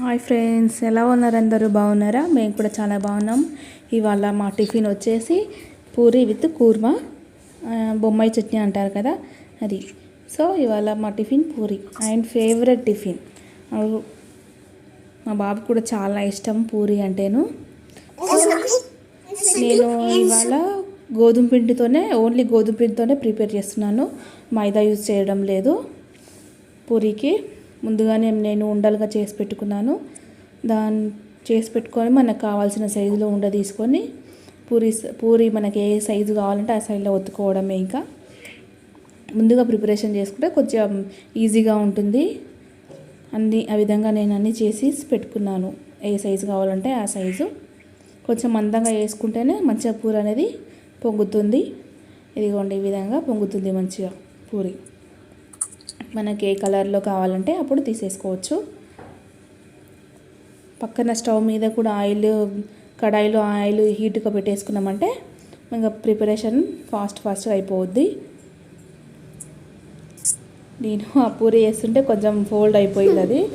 Hi friends ఎలా ఉన్నారు అందరూ? బాగున్నారా? మేము కూడా చాలా బాగున్నాం. ఇవాళ మా టిఫిన్ వచ్చేసి పూరి విత్ కూర్మా బొమ్మాయి చట్నీ అంటారు కదా అది. సో ఇవాళ మా tiffin puri and favourite tiffin. మా బాబు కూడా చాలా ఇష్టం పూరి అంటేను. నేను ఇవాళ గోధుమ పిండితోనే ఓన్లీ గోధుమ పిండితోనే ప్రిపేర్ చేస్తున్నాను. మైదా యూజ్ చేయడం లేదు పూరికి. ముందుగానే నేను ఉండలుగా చేసి పెట్టుకున్నాను. దాన్ని చేసి పెట్టుకొని మనకు కావాల్సిన సైజులో ఉండ తీసుకొని పూరి పూరి మనకి ఏ సైజు కావాలంటే ఆ సైజులో ఒత్తుకోవడమే ఇంకా. ముందుగా ప్రిపరేషన్ చేసుకుంటే కొంచెం ఈజీగా ఉంటుంది. అన్ని ఆ విధంగా నేను అన్నీ చేసి పెట్టుకున్నాను. ఏ సైజు కావాలంటే ఆ సైజు. కొంచెం మందంగా వేసుకుంటేనే మంచిగా పూరి అనేది పొంగుతుంది. ఇదిగోండి ఈ విధంగా పొంగుతుంది మంచిగా పూరి. మనకి ఏ కలర్లో కావాలంటే అప్పుడు తీసేసుకోవచ్చు. పక్కన స్టవ్ మీద కూడా ఆయిల్ కడాయిలో ఆయిల్ హీట్గా పెట్టేసుకున్నామంటే ఇంకా ప్రిపరేషన్ ఫాస్ట్ ఫాస్ట్గా అయిపోద్ది. నేను ఆ పూరి వేస్తుంటే కొంచెం ఫోల్డ్ అయిపోయింది అది.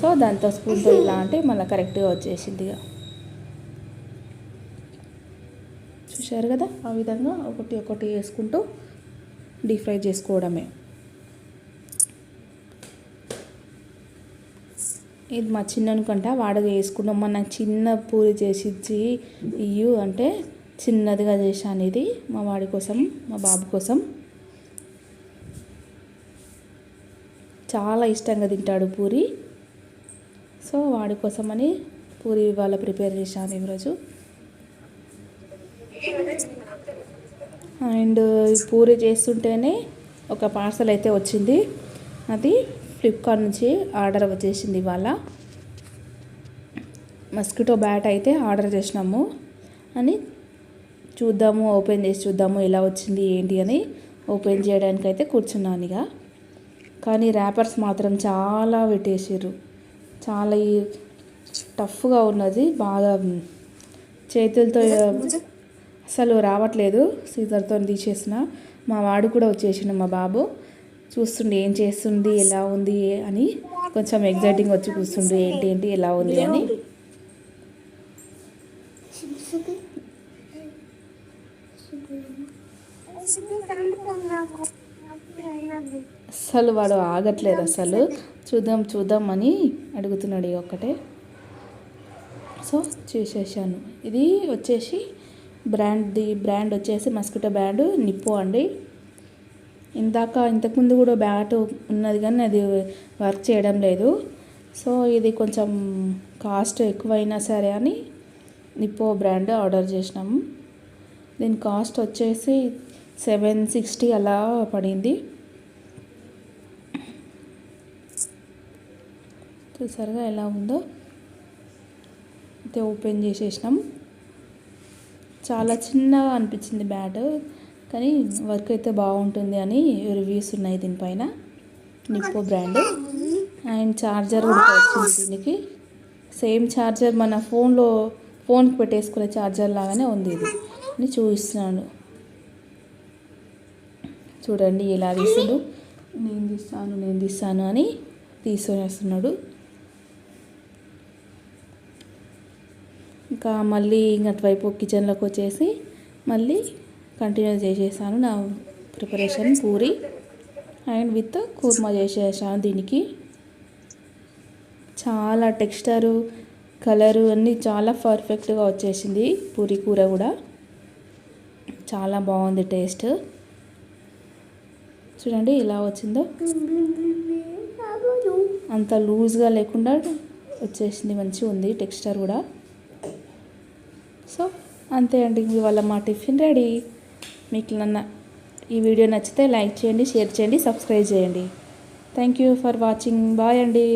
సో దాంతో స్పూన్తో ఇలా అంటే మళ్ళీ కరెక్ట్గా వచ్చేసింది ఇక. చూశారు కదా? ఆ విధంగా ఒకటి ఒకటి వేసుకుంటూ డీప్ ఫ్రై చేసుకోవడమే. ఇది మా చిన్ననుకంట వాడగా వేసుకున్నాం మన చిన్న పూరి చేసి ఇచ్చి ఇయ్యు అంటే చిన్నదిగా చేశాను ఇది మా వాడి కోసం మా బాబు కోసం. చాలా ఇష్టంగా తింటాడు పూరి. సో వాడి కోసమని పూరి ఇవాళ ప్రిపేర్ చేశాను ఈరోజు. అండ్ పూరి చేస్తుంటేనే ఒక పార్సల్ అయితే వచ్చింది. అది ఫ్లిప్కార్ట్ నుంచి ఆర్డర్ వచ్చేసింది ఇవాళ. మస్కిటో బ్యాట్ అయితే ఆర్డర్ చేసినాము అని చూద్దాము ఓపెన్ చేసి చూద్దాము ఎలా వచ్చింది ఏంటి అని ఓపెన్ చేయడానికి అయితే కూర్చున్నాను ఇక. కానీ ర్యాపర్స్ మాత్రం చాలా పెట్టేసారు చాలా టఫ్గా ఉన్నది బాగా చేతులతో అసలు రావట్లేదు సీజర్తో తీసేసిన. మా వాడు కూడా వచ్చేసిండు మా బాబు. చూస్తుండే ఏం చేస్తుంది ఎలా ఉంది అని కొంచెం ఎగ్జైటింగ్ వచ్చి కూర్చుండే ఏంటి ఏంటి ఎలా ఉంది అని. అసలు వాడు ఆగట్లేదు అసలు. చూద్దాం చూద్దాం అని అడుగుతున్నాడు ఈ ఒక్కటే. సో చూసేసాను. ఇది వచ్చేసి బ్రాండ్ది బ్రాండ్ వచ్చేసి మస్కిటో బ్రాండ్ నిప్పో అండి. ఇందాక ఇంతకుముందు కూడా బ్యాట్ ఉన్నది కానీ అది వర్క్ చేయడం లేదు. సో ఇది కొంచెం కాస్ట్ ఎక్కువైనా సరే అని నిప్పో బ్రాండ్ ఆర్డర్ చేసినాము దీని కాస్ట్ వచ్చేసి సెవెన్ సిక్స్టీ అలా పడింది. చూసారుగా ఎలా ఉందో? అయితే ఓపెన్ చేసేసినాం. చాలా చిన్నగా అనిపించింది బ్యాట్. కానీ వర్క్ అయితే బాగుంటుంది అని రివ్యూస్ ఉన్నాయి దీనిపైన. Nippo brand. అండ్ ఛార్జర్ కూడా వచ్చింది దీనికి. సేమ్ ఛార్జర్ మన ఫోన్లో ఫోన్కి పెట్టేసుకునే ఛార్జర్ లాగానే ఉంది ఇది. అని చూపిస్తున్నాను చూడండి ఎలా తీసాడు నేను తీస్తాను నేను తీస్తాను అని తీసుకొనేస్తున్నాడు ఇంకా మళ్ళీ ఇంక అటువైపు కిచెన్లోకి వచ్చేసి మళ్ళీ కంటిన్యూ చేసేసాను నా preparation puri. And with kurma చేసేసాను దీనికి. చాలా టెక్స్చరు కలరు అన్నీ చాలా పర్ఫెక్ట్గా వచ్చేసింది పూరి కూర కూడా. చాలా బాగుంది టేస్ట్ చూడండి ఇలా వచ్చిందో. అంత లూజ్గా లేకుండా వచ్చేసింది మంచిగా ఉంది టెక్స్చర్ కూడా. సో అంతే అండి ఇవాళ మా టిఫిన్ రెడీ మీకు నన్న ఈ వీడియో నచ్చితే లైక్ చేయండి షేర్ చేయండి సబ్స్క్రైబ్ చేయండి. Thank you for watching bye అండి.